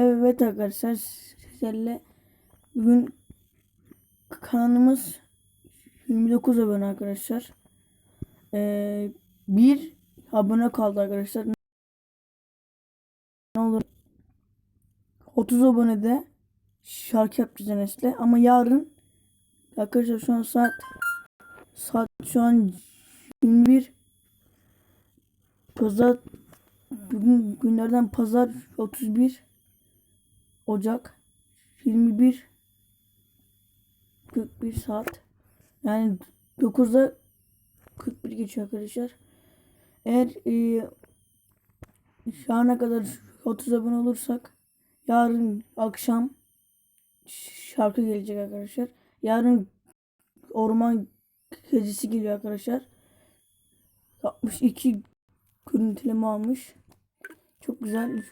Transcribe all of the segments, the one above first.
Evet arkadaşlar sizlerle bugün kanalımız 29 abone arkadaşlar. Ee, bir abone kaldı arkadaşlar. Ne olur 30 abonede şarkı yapacağız Enes'le ama yarın arkadaşlar şu an saat saat şu an 21 Pazar bugün günlerden pazar 31 Ocak 21 41 saat yani 9'da 41 geçiyor arkadaşlar. Eğer e, şu ana kadar 30 abone olursak yarın akşam şarkı gelecek arkadaşlar. Yarın orman gecesi geliyor arkadaşlar. 62 görüntüleme almış. Çok güzel.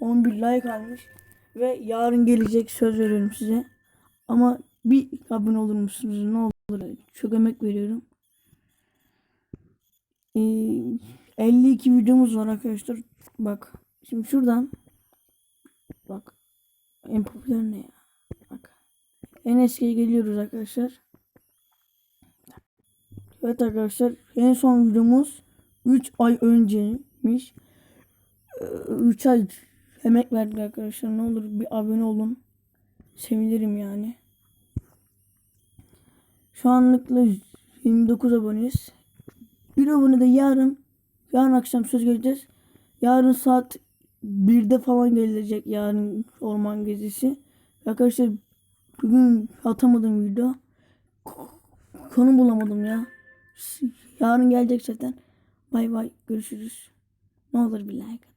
11 like almış. Ve yarın gelecek söz veriyorum size. Ama bir abone olur musunuz? Ne olur. Çok emek veriyorum. Ee, 52 videomuz var arkadaşlar. Bak. Şimdi şuradan bak. En popüler ne ya? Bak. En eskiye geliyoruz arkadaşlar. Evet arkadaşlar. En son videomuz 3 ay önceymiş. 3 ay emek verdik arkadaşlar. Ne olur bir abone olun. Sevinirim yani. Şu anlıkla 29 aboneyiz. Bir abone de yarın yarın akşam söz geleceğiz. Yarın saat 1'de falan gelecek yarın orman gezisi. Arkadaşlar bugün atamadım video. Konu bulamadım ya. Yarın gelecek zaten. Bay bay görüşürüz. Ne olur bir like.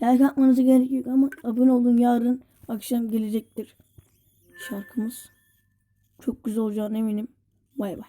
Like atmanıza gerek yok ama abone olun yarın akşam gelecektir şarkımız. Çok güzel olacağına eminim. Bay bay.